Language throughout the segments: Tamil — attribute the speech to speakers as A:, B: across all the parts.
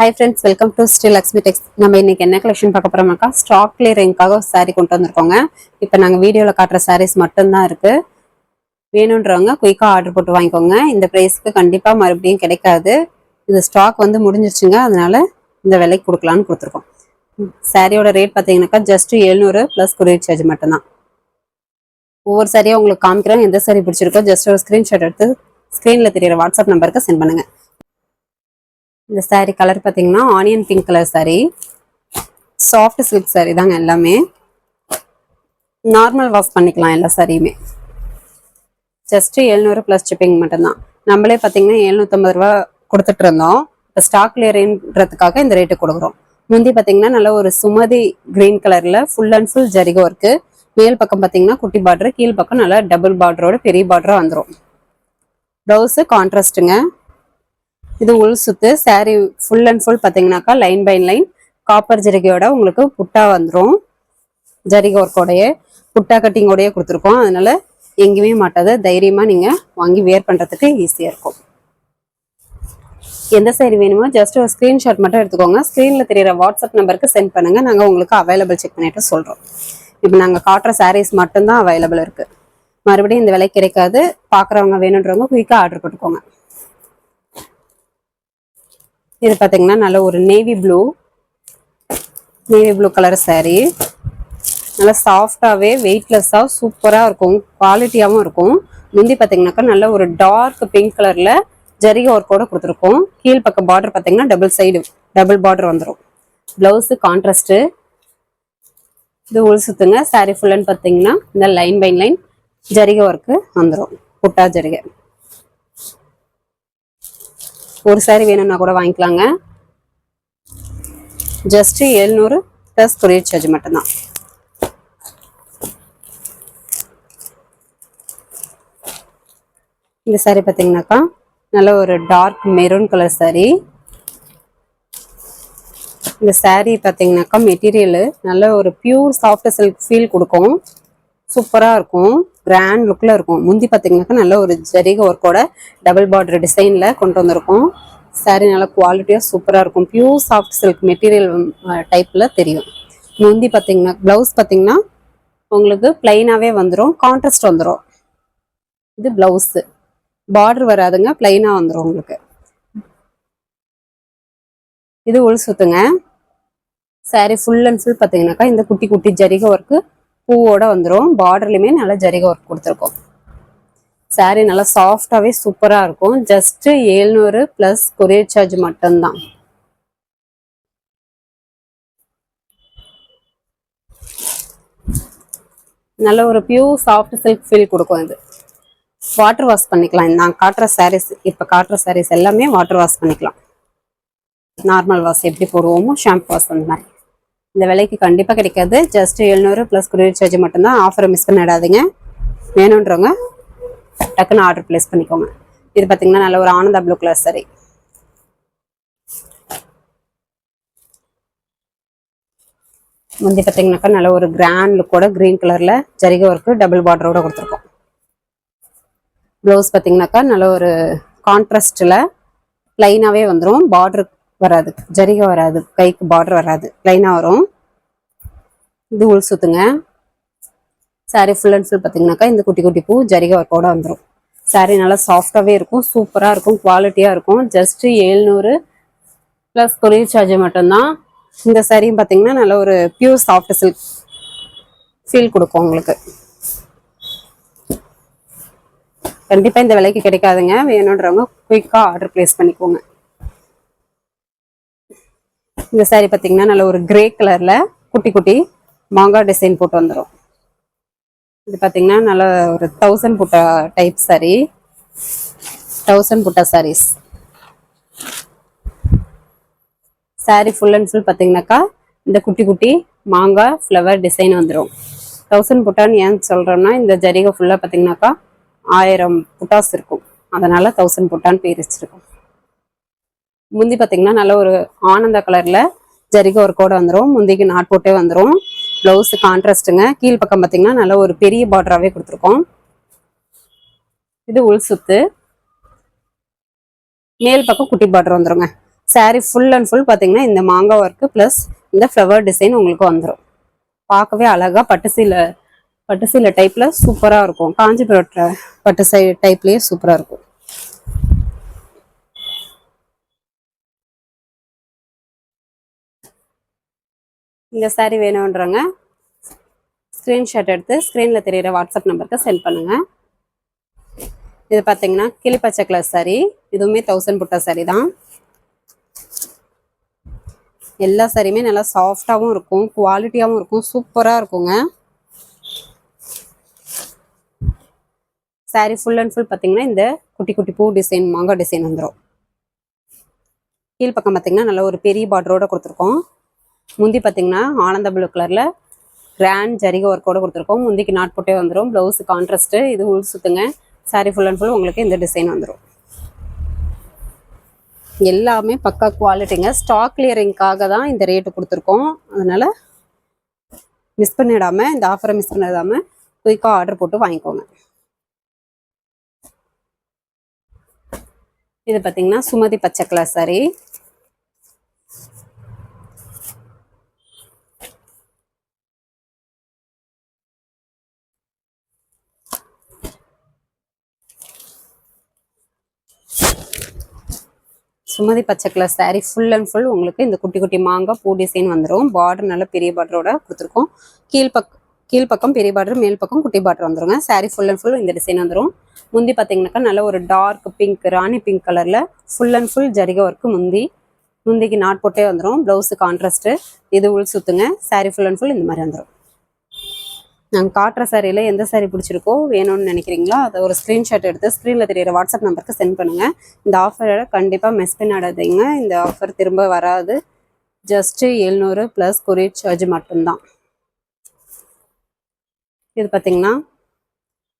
A: Hi friends welcome to Sri Lakshmi Tex நம்ம இன்னைக்கு என்ன கலெக்ஷன் பார்க்க போறோம்னாக்கா ஸ்டாக் கிளியரிங்காக ஒரு கொண்டு வந்திருக்கோங்க. இப்போ நாங்கள் வீடியோவில் காட்டுற சாரீஸ் மட்டும்தான் இருக்கு. வேணுன்றவங்க குயிக்காக ஆர்டர் போட்டு வாங்கிக்கோங்க. இந்த ப்ரைஸ்க்கு கண்டிப்பாக மறுபடியும் கிடைக்காது. இது ஸ்டாக் வந்து முடிஞ்சிருச்சுங்க அதனால இந்த விலைக்கு கொடுக்கலான்னு கொடுத்துருக்கோம். சாரியோட ரேட் பார்த்தீங்கன்னாக்கா ஜஸ்ட் எழுநூறு ப்ளஸ் கொரியர் சார்ஜ் மட்டும்தான். ஒவ்வொரு சாரியாக உங்களுக்கு காமிக்கிறோம் எந்த சாரி பிடிச்சிருக்கோ ஜஸ்ட் ஒரு ஸ்க்ரீன்ஷாட் எடுத்து ஸ்க்ரீனில் தெரியிற வாட்ஸ்அப் நம்பருக்கு சென்ட் பண்ணுங்க. இந்த சாரீ கலர் பார்த்தீங்கன்னா onion pink colour sari soft silk saree தாங்க எல்லாமே. நார்மல் வாஷ் பண்ணிக்கலாம் எல்லா சாரியுமே ஜஸ்ட் எழுநூறு ப்ளஸ் ஷிப்பிங் மட்டும்தான். நம்மளே பார்த்தீங்கன்னா எழுநூற்றம்பது ரூபா கொடுத்துட்டு இருந்தோம். இப்போ ஸ்டாக் கிளியரின்றதுக்காக இந்த ரேட்டு கொடுக்குறோம். முந்தி பார்த்தீங்கன்னா நல்ல ஒரு சுமதி கிரீன் கலரில் ஃபுல் அண்ட் ஃபுல் ஜரிகோ இருக்குது மேல் பக்கம் பார்த்தீங்கன்னா குட்டி பார்டர் கீழ் பக்கம் நல்லா டபுள் பார்டரோட பெரிய பார்டராக வந்துடும் ப்ளவுஸு கான்ட்ராஸ்ட்டுங்க இது உள் சுத்து saree ஃபுல் அண்ட் ஃபுல் பார்த்தீங்கன்னாக்கா லைன் பை லைன் காப்பர் ஜரிகையோட உங்களுக்கு புட்டா வந்துடும் ஜரிகை ஒர்க்கோடைய புட்டா கட்டிங்கோடய கொடுத்துருக்கோம். அதனால எங்கேயுமே மாட்டாது தைரியமாக நீங்கள் வாங்கி வேர் பண்ணுறதுக்கு ஈஸியாக இருக்கும். எந்த saree வேணுமோ ஜஸ்ட் ஒரு ஸ்க்ரீன்ஷாட் மட்டும் எடுத்துக்கோங்க. ஸ்க்ரீனில் தெரியிற வாட்ஸ்அப் நம்பருக்கு சென்ட் பண்ணுங்கள் நாங்கள் உங்களுக்கு அவைலபிள் செக் பண்ணிட்டு சொல்கிறோம் இப்போ நாங்கள் காட்டுற சாரீஸ் மட்டும்தான் அவைலபிள் இருக்குது மறுபடியும் இந்த விலை கிடைக்காது. பார்க்குறவங்க வேணுன்றவங்க குயிக்காக ஆர்டர் போட்டுக்கோங்க. இது பார்த்தீங்கன்னா நல்ல ஒரு navy blue navy blue colour sari நல்லா சாஃப்டாகவே வெயிட்லெஸ்ஸாக சூப்பராக இருக்கும். குவாலிட்டியாகவும் இருக்கும். முந்தி பார்த்தீங்கன்னாக்கா நல்ல ஒரு டார்க் பிங்க் கலரில் ஜரிக ஒர்க்கோட கொடுத்துருக்கோம். கீழ் பக்கம் பார்டர் பார்த்தீங்கன்னா டபுள் சைடு டபுள் பார்டர் வந்துடும் ப்ளவுஸு கான்ட்ராஸ்ட்டு இது உள் சுத்துங்க. சாரீ ஃபுல்லுன்னு பார்த்தீங்கன்னா இந்த லைன் பை லைன் ஜரிக ஒர்க்கு வந்துடும் புட்டா ஜரிகை ஒரு சாரி வேணும்னா கூட வாங்கிக்கலாங்க. ஜஸ்ட் எழுநூறு ப்ளஸ் கொரியர் சார்ஜ் மட்டும்தான். இந்த saree பார்த்தீங்கன்னாக்கா நல்ல ஒரு டார்க் மெரூன் கலர் saree. இந்த saree பார்த்தீங்கன்னாக்கா மெட்டீரியலு நல்ல ஒரு பியூர் சாஃப்ட் சில்க் ஃபீல் கொடுக்கும். சூப்பராக இருக்கும். கிராண்ட் லுக்கில் இருக்கும். முந்தி பார்த்தீங்கன்னாக்கா நல்ல ஒரு ஜரிக ஒர்க்கோட டபுள் பார்டர் டிசைனில் கொண்டு வந்திருக்கோம். சாரீ நல்ல குவாலிட்டியாக சூப்பராக இருக்கும். பியூர் சாஃப்ட் சில்க் மெட்டீரியல் டைப்பில் தெரியும். முந்தி பார்த்தீங்கன்னா ப்ளவுஸ் பார்த்தீங்கன்னா உங்களுக்கு பிளைனாகவே வந்துடும் கான்ட்ராஸ்ட் வந்துடும் இது ப்ளவுஸு பார்டர் வராதுங்க பிளைனாக வந்துடும் உங்களுக்கு. இது உள் சுத்துங்க saree ஃபுல் அண்ட் ஃபுல் பார்த்தீங்கன்னாக்கா இந்த குட்டி குட்டி ஜரிக ஒர்க்கு பூவோட வந்துடும் பார்டர்லையுமே நல்லா ஜரிக ஒர்க் கொடுத்துருக்கோம். சாரீ நல்லா சாஃப்டாகவே சூப்பராக இருக்கும். ஜஸ்ட் ஏழ்நூறு ப்ளஸ் கொரியர் சார்ஜ் மட்டும்தான். நல்ல ஒரு பியூர் சாஃப்ட் சில்க் ஃபீல் கொடுக்கும் இது. வாட்டர் வாஷ் பண்ணிக்கலாம். நான் காட்டுற சாரீஸ் இப்போ காட்டுற சாரீஸ் எல்லாமே வாட்டர் வாஷ் பண்ணிக்கலாம். நார்மல் வாஷ் எப்படி போடுவோமோ ஷாம்பு வாஷ் அந்த மாதிரி. இந்த விலைக்கு கண்டிப்பாக கிடைக்காது. ஜஸ்ட் எழுநூறு ப்ளஸ் குரியர் சார்ஜ் மட்டும்தான். ஆஃபரை மிஸ் பண்ணிடாதீங்க. வேணுன்றவங்க டக்குன்னு ஆர்டர் ப்ளேஸ் பண்ணிக்கோங்க. இது பார்த்தீங்கன்னா நல்ல ஒரு ஆனந்தா ப்ளூ கலர் சரி முந்தி பார்த்தீங்கன்னாக்கா நல்ல ஒரு கிராண்ட் லுக்கோட கிரீன் கலரில் ஜரிகை ஒர்க்கு டபுள் பார்டரோட கொடுத்துருக்கோம். ப்ளவுஸ் பார்த்தீங்கன்னாக்கா நல்ல ஒரு கான்ட்ராஸ்டில் ப்ளைனாகவே வந்துடும் பார்டருக்கு வராது. ஜரிகை வராது. கைக்கு பார்டர் வராது. லைனாக வரும். இது உள் சுற்றுங்க saree ஃபுல் அண்ட் ஃபுல் பார்த்தீங்கன்னாக்கா இந்த குட்டி குட்டி பூ ஜரிகை ஒர்க்கோட வந்துடும் saree நல்லா சாஃப்டாகவே இருக்கும். சூப்பராக இருக்கும். குவாலிட்டியாக இருக்கும். ஜஸ்ட்டு ஏழ்நூறு ப்ளஸ் கொரியர் சார்ஜ் மட்டும்தான். இந்த சாரியும் பார்த்தீங்கன்னா நல்ல ஒரு பியூர் சாஃப்ட் சில்க் ஃபீல் கொடுக்கும் உங்களுக்கு. கண்டிப்பாக இந்த விலைக்கு கிடைக்காதுங்க. வேணுன்றவங்க குயிக்காக ஆர்டர் ப்ளேஸ் பண்ணிக்கோங்க. இந்த saree பார்த்தீங்கன்னா நல்ல ஒரு கிரே கலரில் குட்டி குட்டி மாங்காய் டிசைன் போட்டு வந்துடும் இது பார்த்தீங்கன்னா நல்ல ஒரு தௌசண்ட் புட்டா டைப் saree. தௌசண்ட் புட்டா saris saree full and full பார்த்தீங்கன்னாக்கா இந்த குட்டி குட்டி மாங்காய் ஃப்ளவர் டிசைன் வந்துடும் தௌசண்ட் புட்டான்னு ஏன் சொல்கிறோம்னா இந்த ஜரிகை ஃபுல்லாக பார்த்தீங்கன்னாக்கா ஆயிரம் புட்டாஸ் இருக்கும். அதனால் தௌசண்ட் புட்டான்னு பேர் முந்தி பார்த்தீங்கன்னா நல்ல ஒரு ஆனந்த கலரில் ஜரிகை ஒர்க்கோட வந்துடும் முந்திக்கு நாட் போட்டே வந்துடும் ப்ளவுஸு கான்ட்ராஸ்ட்டுங்க கீழ் பக்கம் பார்த்தீங்கன்னா நல்ல ஒரு பெரிய பார்டராகவே கொடுத்துருக்கோம். இது உள் சுத்து மேல் பக்கம் குட்டி பார்டர் வந்துருங்க. Saree ஃபுல் அண்ட் ஃபுல் பார்த்தீங்கன்னா இந்த மாங்காய் ஒர்க்கு ப்ளஸ் இந்த ஃப்ளவர் டிசைன் உங்களுக்கு வந்துடும் பார்க்கவே அழகாக பட்டு சீலை பட்டு சீலை டைப்பில் சூப்பராக இருக்கும். காஞ்சிபுரம் பட்டு சை டைப்லயே சூப்பராக இருக்கும். இந்த சாரீ வேணுன்றவங்க ஸ்க்ரீன்ஷாட் எடுத்து ஸ்க்ரீனில் தெரியிற வாட்ஸ்அப் நம்பருக்கு சென்ட் பண்ணுங்கள் இது பார்த்தீங்கன்னா கிளிப்பச்சை கலர் saree. இதுவுமே தௌசண்ட் புட்டா சாரி தான். எல்லா சாரியுமே நல்லா சாஃப்டாகவும் இருக்கும் குவாலிட்டியாகவும் இருக்கும் சூப்பராக இருக்குங்க. saree ஃபுல் அண்ட் ஃபுல் பார்த்தீங்கன்னா இந்த குட்டி குட்டி பூ டிசைன் மாங்காய் டிசைன் வந்துடும் கீழ்ப்பக்கம் பார்த்தீங்கன்னா நல்ல ஒரு பெரிய பார்டரோட கொடுத்துருக்கோம். முந்தி பார்த்தீங்கன்னா ஆனந்த ப்ளூ கலரில் கிராண்ட் ஜரிக ஒர்க்கோட கொடுத்துருக்கோம். முந்திக்கு நாட் போட்டே வந்துடும் ப்ளவுஸு கான்ட்ராஸ்ட்டு இது உள் சுத்துங்க. சாரீ ஃபுல் அண்ட் ஃபுல் உங்களுக்கு இந்த டிசைன் வந்துடும் எல்லாமே பக்கா குவாலிட்டிங்க ஸ்டாக் கிளியரிங்காக தான் இந்த ரேட்டு கொடுத்துருக்கோம். அதனால் மிஸ் பண்ணிடாம இந்த ஆஃபரை மிஸ் பண்ணிடாம குயிக்காக ஆர்டர் போட்டு வாங்கிக்கோங்க. இது பார்த்தீங்கன்னா சுமதி பச்சை கலர் சாரி சுமதி பச்சை colour sari full and full உங்களுக்கு இந்த குட்டி குட்டி மாங்காய் பூ டிசைன் வந்துடும் பார்டர் நல்ல பெரிய பார்டரோட கொடுத்துருக்கோம். கீழ்பக் கீழ்ப்பக்கம் பெரிய பார்டர் மேல் பக்கம் குட்டி பார்டர் வந்துருங்க. சாரீ ஃபுல் அண்ட் ஃபுல் இந்த டிசைன் வந்துடும் முந்தி பார்த்தீங்கன்னாக்கா நல்ல ஒரு டார்க் பிங்க் ராணி பிங்க் கலரில் ஃபுல் அண்ட் ஃபுல் ஜரிகை ஒர்க்கு முந்தி. முந்திக்கு நாட் போட்டே வந்துடும் ப்ளவுஸு கான்ட்ராஸ்ட்டு இது உள் சுற்றுங்க சாரீ ஃபுல் அண்ட் ஃபுல் இந்த மாதிரி வந்துடும் நாங்கள் காட்டுற சாரியில் எந்த சாரி பிடிச்சிருக்கோ வேணும்னு நினைக்கிறீங்களோ அதை ஒரு ஸ்க்ரீன்ஷாட் எடுத்து ஸ்க்ரீனில் தெரியிற வாட்ஸ்அப் நம்பருக்கு சென்ட் பண்ணுங்கள் இந்த ஆஃபரை கண்டிப்பாக மிஸ் பண்ணிடாதீங்க. இந்த ஆஃபர் திரும்ப வராது. ஜஸ்ட்டு எழுநூறு ப்ளஸ் கொரியர் சார்ஜ் மட்டும்தான். இது பார்த்தீங்கன்னா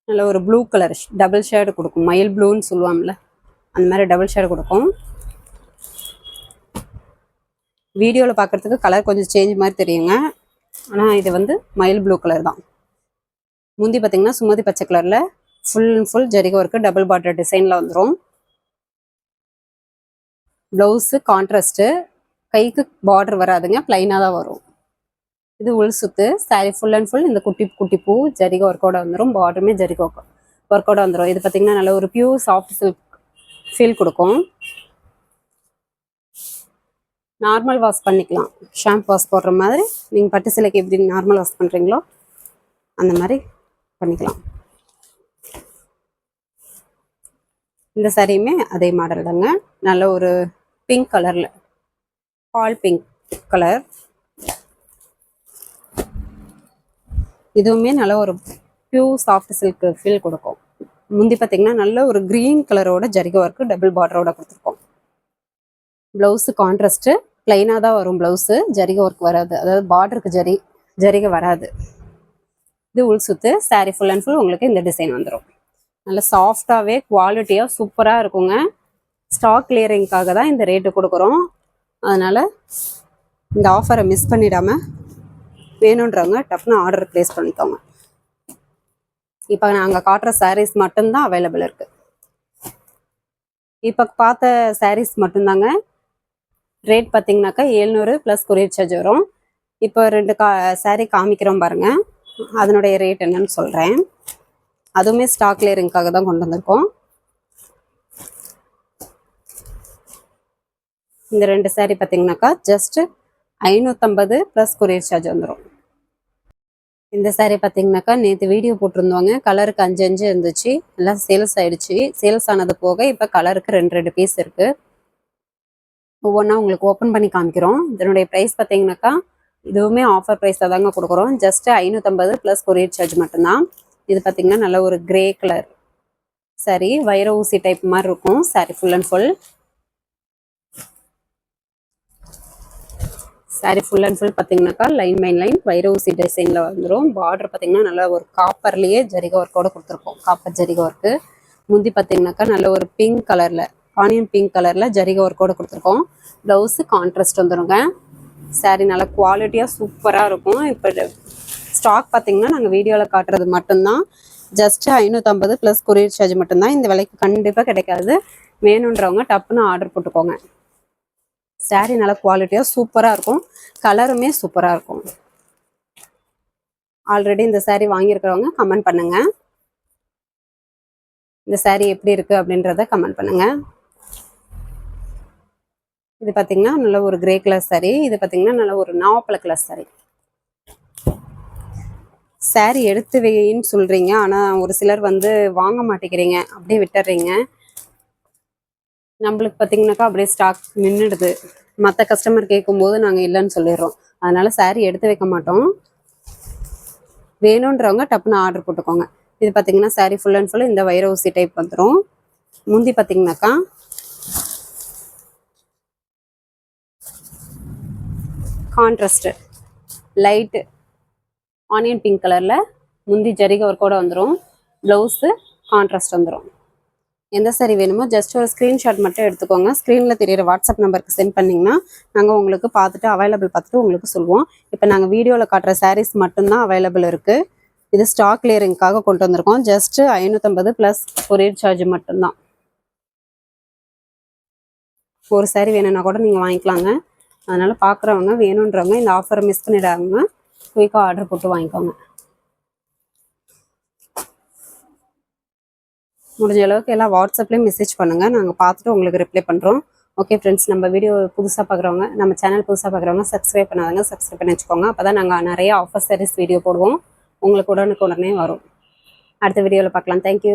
A: நல்ல ஒரு ப்ளூ கலர் டபுள் ஷேடு கொடுக்கும். மயில் ப்ளூன்னு சொல்லுவாங்கல்ல அந்த மாதிரி டபுள் ஷேடு கொடுக்கும். வீடியோவில் பார்க்குறதுக்கு கலர் கொஞ்சம் சேஞ்ச் மாதிரி தெரியுங்க. ஆனால் இது வந்து மயில் ப்ளூ கலர் தான். முந்தி பார்த்தீங்கன்னா சுமதி பச்சை கலரில் ஃபுல் அண்ட் ஃபுல் ஜரிகை ஒர்க்கு டபுள் பார்டர் டிசைனில் வந்துடும் ப்ளவுஸு கான்ட்ராஸ்ட்டு கைக்கு பார்டர் வராதுங்க ப்ளைனாக தான் வரும். இது உள் சுத்து saree ஃபுல் அண்ட் ஃபுல் இந்த குட்டி குட்டி பூ ஜரிகை ஒர்க்கோட வந்துடும் பார்டருமே ஜரிகை ஒர்க்கோட வந்துடும் இது பார்த்தீங்கன்னா நல்ல ஒரு பியூர் சாஃப்ட் சில்க் ஃபீல் கொடுக்கும். நார்மல் வாஷ் பண்ணிக்கலாம். ஷாம்பு வாஷ் போடுற மாதிரி. நீங்கள் பட்டு சிலைக்கு எப்படி நார்மல் வாஷ் பண்ணுறீங்களோ அந்த மாதிரி பண்ணிக்கலாம். இந்த சாரியுமே அதே மாடல் தாங்க. நல்ல ஒரு பிங்க் கலரில் பால் பிங்க் கலர் இதுவுமே நல்ல ஒரு ப்யூ சாஃப்ட் சில்க் ஃபீல் கொடுக்கும். முந்தி பார்த்தீங்கன்னா நல்ல ஒரு க்ரீன் கலரோட ஜரிக ஒர்க்கு டபுள் பார்டரோட கொடுத்துருக்கோம். ப்ளவுஸு கான்ட்ராஸ்ட்டு ப்ளைனாக தான் வரும் ப்ளவுஸு ஜரிக ஒர்க் வராது. அதாவது பார்டருக்கு ஜரி ஜரிகை வராது. இது உள் சுத்து saree ஃபுல் அண்ட் ஃபுல் உங்களுக்கு இந்த டிசைன் வந்துடும் நல்ல சாஃப்டாகவே குவாலிட்டியாக சூப்பராக இருக்குங்க. ஸ்டாக் கிளியரிங்காக தான் இந்த ரேட்டு கொடுக்குறோம். அதனால் இந்த ஆஃபரை மிஸ் பண்ணிடாம வேணுன்றவங்க டப்புன்னு ஆர்டர் ப்ளேஸ் பண்ணிக்கோங்க. இப்போ நாங்கள் காட்டுற சாரீஸ் மட்டும்தான் அவைலபிள் இருக்குது இப்போ பார்த்த சாரீஸ் மட்டும்தாங்க. ரேட் பார்த்தீங்கன்னாக்கா எழுநூறு ப்ளஸ் கொரியர் சார்ஜ் வரும். இப்போ ரெண்டு கா saree காமிக்கிறோம் பாருங்கள் அதனுடைய ரேட் என்னன்னு சொல்கிறேன் அதுவுமே ஸ்டாக் லேயரிங்காக தான் கொண்டு வந்திருக்கோம். இந்த ரெண்டு saree பார்த்தீங்கன்னாக்கா ஜஸ்ட்டு ஐநூற்றம்பது ப்ளஸ் கொரியர் சார்ஜ் வந்துடும் இந்த சாரீ பார்த்தீங்கன்னாக்கா நேற்று வீடியோ போட்டிருந்தவங்க கலருக்கு அஞ்சு அஞ்சு இருந்துச்சு. எல்லாம் சேல்ஸ் ஆயிடுச்சு. சேல்ஸ் ஆனது போக இப்போ கலருக்கு ரெண்டு ரெண்டு பீஸ் இருக்குது ஒவ்வொன்றா உங்களுக்கு ஓப்பன் பண்ணி காமிக்கிறோம். இதனுடைய ப்ரைஸ் பார்த்தீங்கன்னாக்கா இதுவுமே ஆஃபர் ப்ரைஸில் தாங்க கொடுக்குறோம். ஜஸ்ட் ஐநூற்றம்பது ப்ளஸ் கொரியர் சார்ஜ் மட்டும்தான். இது பார்த்தீங்கன்னா நல்ல ஒரு கிரே கலர் சரி வைர ஊசி டைப் மாதிரி இருக்கும். Sari full and full sari full and full பார்த்தீங்கன்னாக்கா லைன் பை லைன் வைர ஊசி டிசைனில் வந்துடும் பார்டர் பார்த்தீங்கன்னா நல்ல ஒரு காப்பர்லேயே ஜரிக ஒர்க்கோட கொடுத்துருக்கோம். காப்பர் ஜரிக ஒர்க்கு முந்தி பார்த்தீங்கன்னாக்கா நல்ல ஒரு பிங்க் கலரில் ஆனியன் பிங்க் கலரில் ஜரிக ஒர்க்கோட கொடுத்துருக்கோம். ப்ளவுஸு கான்ட்ராஸ்ட் வந்துருங்க. சாரீ நல்லா குவாலிட்டியாக சூப்பராக இருக்கும். இப்போ ஸ்டாக் பார்த்தீங்கன்னா நாங்கள் வீடியோவில் காட்டுறது மட்டும்தான். ஜஸ்ட் ஐநூற்றம்பது ப்ளஸ் கொரியர் சார்ஜ் மட்டும்தான். இந்த விலைக்கு கண்டிப்பாக கிடைக்காது. வேணுன்றவங்க டப்புன்னு ஆர்டர் போட்டுக்கோங்க. சாரீ நல்லா குவாலிட்டியாக சூப்பராக இருக்கும். கலருமே சூப்பராக இருக்கும். ஆல்ரெடி இந்த சாரீ வாங்கியிருக்கிறவங்க கமெண்ட் பண்ணுங்கள் இந்த சாரீ எப்படி இருக்குது அப்படின்றத கமெண்ட் பண்ணுங்கள் இது பார்த்தீங்கன்னா நல்ல ஒரு கிரே கலர் சாரீ இது பார்த்தீங்கன்னா நல்ல ஒரு நாவப்பழ கலர் சாரீ சாரீ எடுத்து வைன்னு சொல்கிறீங்க ஆனால் ஒரு சிலர் வந்து வாங்க மாட்டேங்கிறீங்க. அப்படியே விட்டுறீங்க. நம்மளுக்கு பார்த்தீங்கன்னாக்கா அப்படியே ஸ்டாக் நின்றுடுது மற்ற கஸ்டமர் கேட்கும்போது நாங்கள் இல்லைன்னு சொல்லிடுறோம். அதனால் சாரீ எடுத்து வைக்க மாட்டோம். வேணுன்றவங்க டப்புன்னு ஆர்டர் போட்டுக்கோங்க. இது பார்த்தீங்கன்னா சாரீ ஃபுல் அண்ட் ஃபுல் இந்த வைர ஊசி டைப் வந்துடும் முந்தி பார்த்தீங்கன்னாக்கா கான்ட்ரஸ்ட்டு லைட்டு ஆனியன் பிங்க் கலரில் முந்தி ஜரிகை ஒர்க்கோட வந்துடும் ப்ளவுஸு கான்ட்ராஸ்ட் வந்துடும் எந்த saree வேணுமோ ஜஸ்ட் ஒரு ஸ்க்ரீன்ஷாட் மட்டும் எடுத்துக்கோங்க. ஸ்க்ரீனில் தெரியிற வாட்ஸ்அப் நம்பருக்கு சென்ட் பண்ணிங்கன்னா நாங்கள் உங்களுக்கு பார்த்துட்டு அவைலபிள் பார்த்துட்டு உங்களுக்கு சொல்லுவோம் இப்போ நாங்கள் வீடியோவில் காட்டுற சாரீஸ் மட்டும்தான் அவைலபிள் இருக்குது இது ஸ்டாக் லேயரிங்காக கொண்டு வந்திருக்கோம். ஜஸ்ட்டு ஐநூற்றம்பது ப்ளஸ் கொரியர் சார்ஜ் மட்டும்தான். ஒரு சாரி வேணும்னா கூட நீங்கள் வாங்கிக்கலாங்க. அதனால் பார்க்குறவங்க வேணுன்றவங்க இந்த ஆஃபரை மிஸ் பண்ணிடாதவங்க குயிக்காக ஆர்டர் போட்டு வாங்கிக்கோங்க. முடிஞ்ச அளவுக்கு எல்லாம் வாட்ஸ்அப்லேயும் மெசேஜ் பண்ணுங்கள் நாங்கள் பார்த்துட்டு உங்களுக்கு ரிப்ளை பண்ணுறோம் ஓகே ஃப்ரெண்ட்ஸ் நம்ம வீடியோ புதுசாக பார்க்குறவங்க நம்ம சேனல் புதுசாக பார்க்குறவங்க சப்ஸ்கிரைப் பண்ணாதவங்க சப்ஸ்கிரைப் பண்ணி வச்சுக்கோங்க. அப்போ தான் நாங்கள் நிறைய ஆஃபர் சர்வீஸ் வீடியோ போடுவோம். உங்களுக்கு உடனுக்கு உடனே வரும். அடுத்த வீடியோவில் பார்க்கலாம். தேங்க்யூ